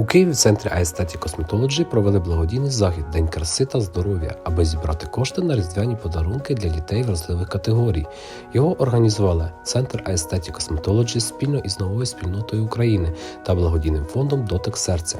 У Києві в центрі Aesthetic Cosmetology провели благодійний захід День краси та здоров'я, аби зібрати кошти на різдвяні подарунки для дітей вразливих категорій. Його організували Центр Aesthetic Cosmetology спільно із новою спільнотою України та благодійним фондом Дотик серця.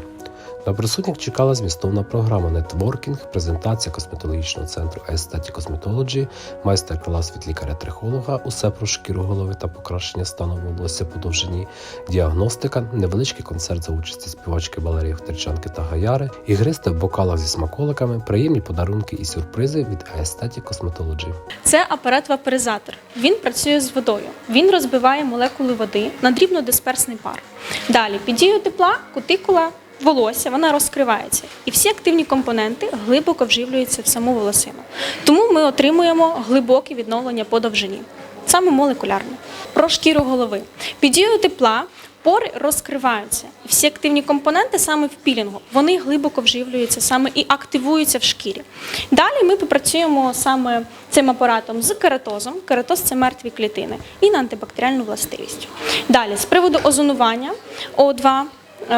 На присутніх чекала змістовна програма нетворкінг, презентація косметологічного центру Aesthetic Cosmetology, майстер-клас від лікаря-трихолога, усе про шкіру голови та покращення стану волосся по довжині, діагностика, невеличкий концерт за участі співачки Валерії Втерчанки та Гаяри, ігристи в бокалах зі смаколиками, приємні подарунки і сюрпризи від Aesthetic Cosmetology. Це апарат вапоризатор. Він працює з водою. Він розбиває молекули води на дрібнодисперсний пар. Далі, під дією тепла, кутикула, волосся, вона розкривається. І всі активні компоненти глибоко вживлюються в саму волосину. Тому ми отримуємо глибоке відновлення по довжині, саме молекулярне. Про шкіру голови. Під дією тепла пори розкриваються. І всі активні компоненти саме в пілінгу, вони глибоко вживлюються саме і активуються в шкірі. Далі ми попрацюємо саме цим апаратом з кератозом. Кератоз це мертві клітини і на антибактеріальну властивість. Далі, з приводу озонування О2. Е,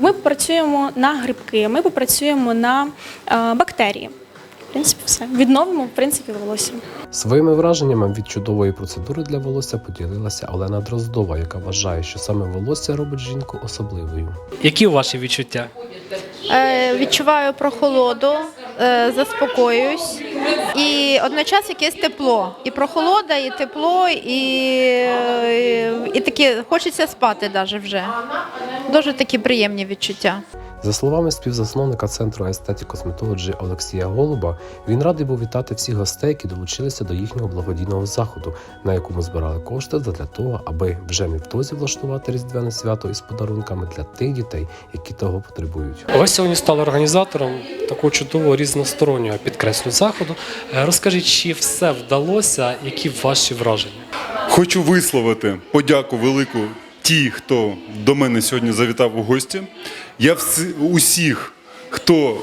Ми працюємо на грибки, ми попрацюємо на е, бактерії. В принципі, все. Відновимо, в принципі, волосся. Своїми враженнями від чудової процедури для волосся поділилася Олена Дроздова, яка вважає, що саме волосся робить жінку особливою. Які ваші відчуття? Е, відчуваю прохолоду, е, заспокоююсь і одночас якесь тепло. І прохолода, і тепло, і, і, і таке хочеться спати навіть вже. Дуже такі приємні відчуття. За словами співзасновника центру Aesthetic Cosmetology Олексія Голуба, він радий був вітати всіх гостей, які долучилися до їхнього благодійного заходу, на якому збирали кошти для того, аби вже невдовзі влаштувати різдвяне свято із подарунками для тих дітей, які того потребують. Ви сьогодні стали організатором такого чудового різностороннього підкреслю заходу. Е, Розкажіть, чи все вдалося, які ваші враження? Хочу висловити подяку велику ті, хто до мене сьогодні завітав у гості. Я усіх, хто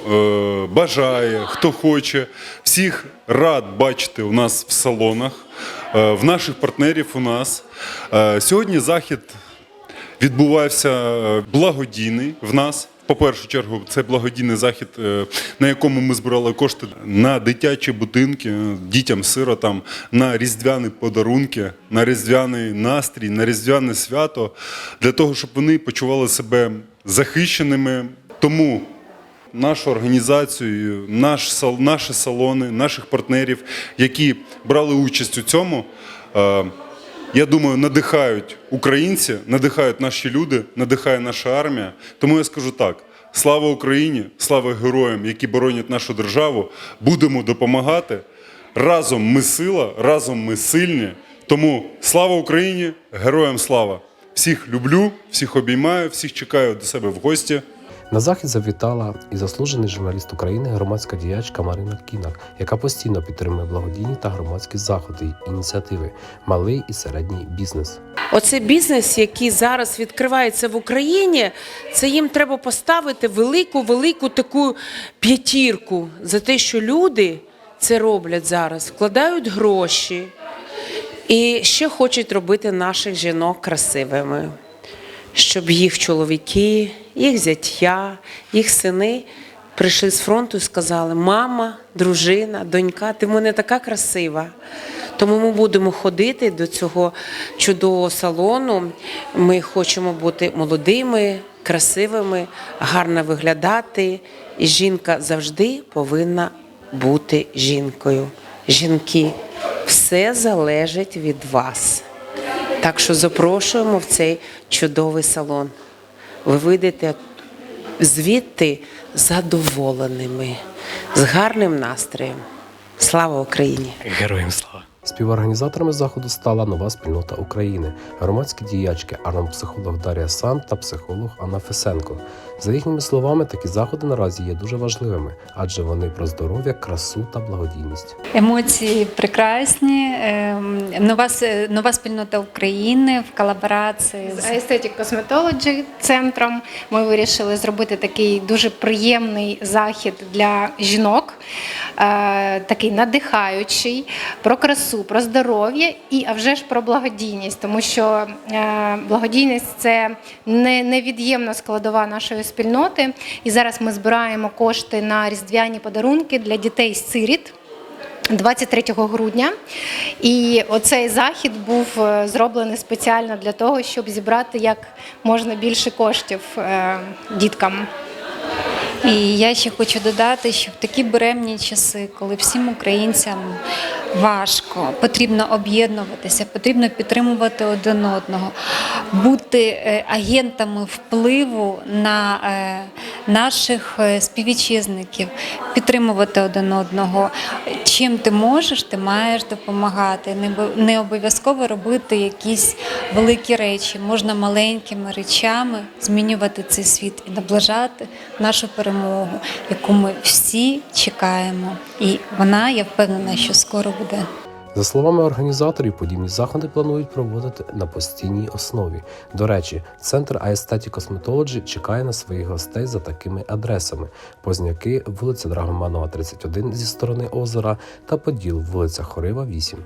е, бажає, хто хоче, всіх рад бачити у нас в салонах, е, в наших партнерів у нас. Е, сьогодні захід відбувався е, благодійний в нас. По першу чергу, це благодійний захід, е, на якому ми збирали кошти на дитячі будинки, е, дітям-сиротам, на різдвяні подарунки, на різдвяний настрій, на різдвяне свято, для того, щоб вони почували себе захищеними. Тому нашу організацію, наш, наші салони, наших партнерів, які брали участь у цьому. Я думаю, надихають українці, надихають наші люди, надихає наша армія. Тому я скажу так: слава Україні, слава героям, які боронять нашу державу. Будемо допомагати. Разом ми сила, разом ми сильні. Тому слава Україні, героям слава! Всіх люблю, всіх обіймаю, всіх чекаю до себе в гості. На захід завітала і заслужений журналіст України, громадська діячка Марина Кінак, яка постійно підтримує благодійні та громадські заходи ініціативи, малий і середній бізнес. Оцей бізнес, який зараз відкривається в Україні, це їм треба поставити велику, велику таку п'ятірку за те, що люди це роблять зараз, вкладають гроші і ще хочуть робити наших жінок красивими, щоб їх чоловіки, їх зятя, їх сини прийшли з фронту і сказали: Мама, дружина, донька, ти в мене така красива. Тому ми будемо ходити до цього чудового салону. Ми хочемо бути молодими, красивими, гарно виглядати. І жінка завжди повинна бути жінкою. Жінки, все залежить від вас. Так що запрошуємо в цей чудовий салон. Ви вийдете звідти задоволеними, з гарним настроєм. Слава Україні! Героям слава! Співорганізаторами заходу стала нова спільнота України, громадські діячки, армпсихолог Дар'я Сан та психолог Анна Фесенко. За їхніми словами, такі заходи наразі є дуже важливими, адже вони про здоров'я, красу та благодійність. Емоції прекрасні. Ем, Нова, нова спільнота України в колаборації з з Aesthetic Cosmetology центром ми вирішили зробити такий дуже приємний захід для жінок. Е, такий надихаючий, про красу, про здоров'я і а вже ж про благодійність, тому що е, благодійність це не, невід'ємна складова нашої спільноти. І зараз ми збираємо кошти на різдвяні подарунки для дітей з сиріт. 23 грудня, і оцей захід був е, зроблений спеціально для того, щоб зібрати як можна більше коштів діткам. І я ще хочу додати, що в такі беремні часи, коли всім українцям важко, потрібно об'єднуватися, потрібно підтримувати один одного, бути е, агентами впливу на е, наших е, співвітчизників, підтримувати один одного. Чим ти можеш, ти маєш допомагати. Не бо- Не обов'язково робити якісь великі речі. Можна маленькими речами змінювати цей світ і наближати нашу перемогу, яку ми всі чекаємо. І вона, я впевнена, що скоро буде. За словами організаторів, подібні заходи планують проводити на постійній основі. До речі, центр Aesthetic Cosmetology чекає на своїх гостей за такими адресами: Позняки, вулиця Драгоманова, 31 зі сторони озера та Поділ, вулиця Хорива, 8.